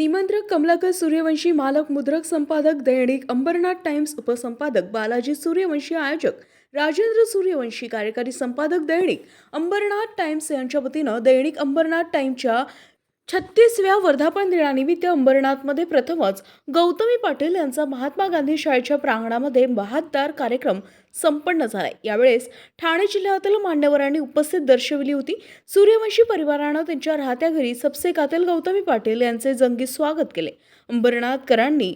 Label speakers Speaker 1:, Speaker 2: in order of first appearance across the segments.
Speaker 1: निमंत्रक कमलाकर सूर्यवंशी मालक मुद्रक संपादक दैनिक अंबरनाथ टाइम्स उपसंपादक बालाजी सूर्यवंशी आयोजक राजेंद्र सूर्यवंशी कार्यकारी संपादक दैनिक अंबरनाथ टाइम्स यांच्या वतीनं दैनिक अंबरनाथ टाइम्सच्या छत्तीसव्या वर्धापन दिनानिमित्त अंबरनाथमध्ये प्रथमच गौतमी पाटील यांचा महात्मा गांधी शाळेच्या प्रांगणामध्ये बहातदार कार्यक्रम संपन्न झाला यावेळेस ठाणे जिल्ह्यातील मान्यवरांनी उपस्थित दर्शविली होती सूर्यवंशी परिवारानं त्यांच्या राहत्या घरी सबसेकातील गौतमी पाटील यांचे जंगी स्वागत केले अंबरनाथकरांनी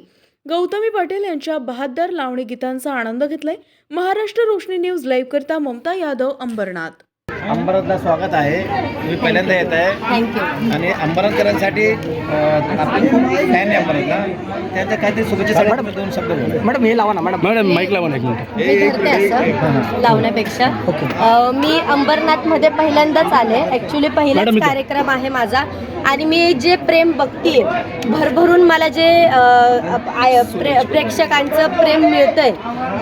Speaker 1: गौतमी पाटील यांच्या बहादार लावणी गीतांचा आनंद घेतलाय महाराष्ट्र रोशनी न्यूज लाईव्ह करता ममता यादव अंबरनाथ
Speaker 2: अंबरनाथला स्वागत आहे मी पहिल्यांदा येत आहे आणि अंबरनाथकरांसाठी आपण खूप फॅन आहे अंबरनाथला त्यांच्या काहीतरी शुभेच्छा मॅडम दोन शब्द बोला
Speaker 3: मॅडम हे लावा ना मॅडम मॅडम माईक लावा ना एक मिनिट
Speaker 4: मी लावण्यापेक्षा मी अंबरनाथमध्ये पहिल्यांदाच आले ॲक्च्युली
Speaker 3: पहिला
Speaker 4: कार्यक्रम आहे माझा आणि मी जे प्रेम बघतीये भरभरून मला जे प्रे- प्रेक्षकांचं प्रेम मिळतंय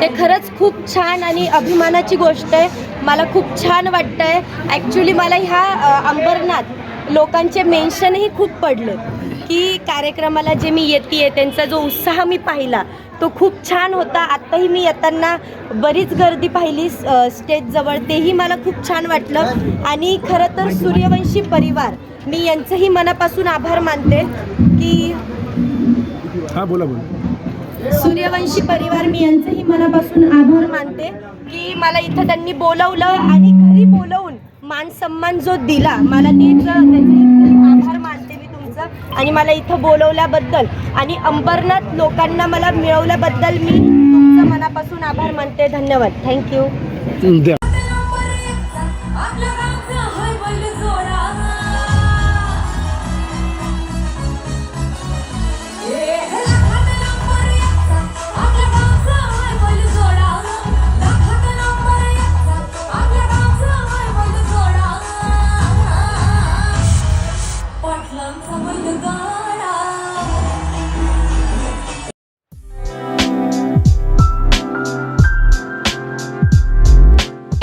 Speaker 4: ते खरंच खूप छान आणि अभिमानाची गोष्ट आहे मला खूप छान वाटतंय ॲक्च्युली मला ह्या अंबरनाथ लोकांचे मेन्शनही खूप पडलं की कार्यक्रमाला जे मी येते आहे त्यांचा जो उत्साह मी पाहिला तो खूप छान होता आत्ताही मी येताना बरीच गर्दी पाहिली स्टेजजवळ तेही मला खूप छान वाटलं आणि खरं तर सूर्यवंशी परिवार मी यांचंही मनापासून आभार मानते की
Speaker 3: हा बोला बोला
Speaker 4: सूर्यवंशी परिवार मी यांचंही मनापासून आभार मानते की मला इथं त्यांनी बोलवलं आणि घरी बोलवून मान मानसन्मान जो दिला मला आभार मानते मी तुमचं आणि मला इथं बोलवल्याबद्दल आणि अंबरनाथ लोकांना मला मिळवल्याबद्दल मी तुमचं मनापासून आभार मानते धन्यवाद thank you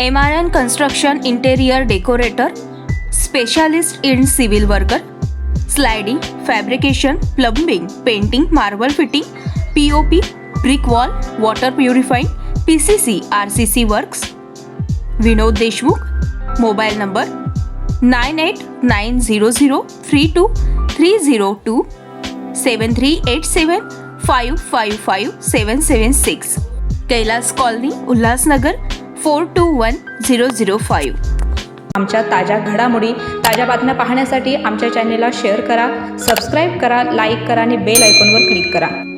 Speaker 5: MRN Construction Interior Decorator, Specialist in Civil Worker, Sliding, Fabrication, Plumbing, Painting, Marble Fitting, POP, Brick Wall, Water Purifying, PCC, RCC Works. Vinod Deshmukh, Mobile Number 98900323 three zero two seven three eight seven five five five seven seven six Kailas colony Ulhasnagar four two one zero zero five
Speaker 6: आमच्या ताज्या घडामोडी ताज्या बातम्या पाहण्यासाठी आमच्या चॅनेलला share करा subscribe करा लाईक करा आणि बेल आयकॉनवर क्लिक करा